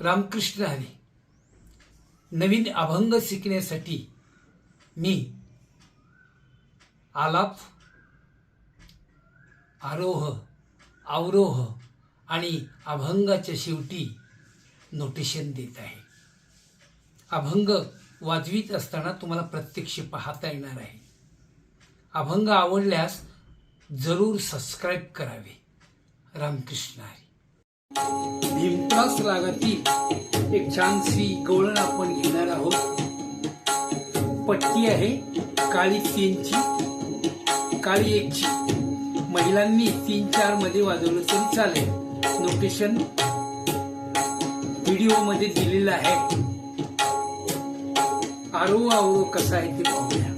रामकृष्ण हरी. नवीन अभंग शिकण्यासाठी मी आलाप आरोह अवरोह आणि अभंगाच्या शेवटी नोटेशन देत आहे. अभंग वाजवीत असताना तुम्हाला प्रत्यक्ष पाहता येणार आहे. अभंग आवडल्यास जरूर सबस्क्राईब करावे. रामकृष्ण हरी. भीमत्रास रागातील एक छानशी गवळण आपण घेणार आहोत. पट्टी आहे काळी तीनची. काळी एकची. महिलांनी तीन चारमध्ये वाजवलं तरी चालेल. नोटेशन व्हिडिओमध्ये दिलेलं आहे. आरो आवरो कसा आहे ते पाहूया.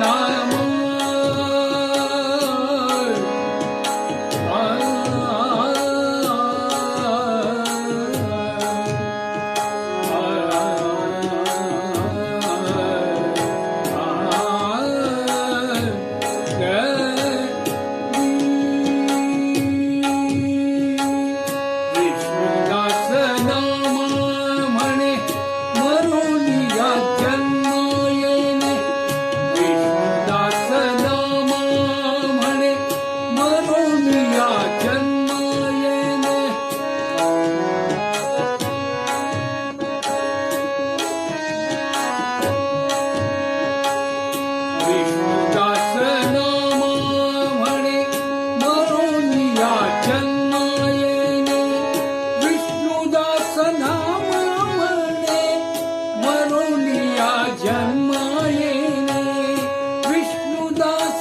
नाम हरिदास नाम म्हणे म्हणून जन्मा येणे. विष्णुदास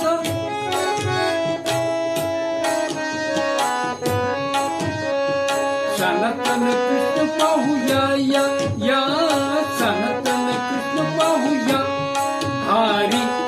सनातन कृष्ण पाहूया या सनतन कृष्ण पाहूया. हरी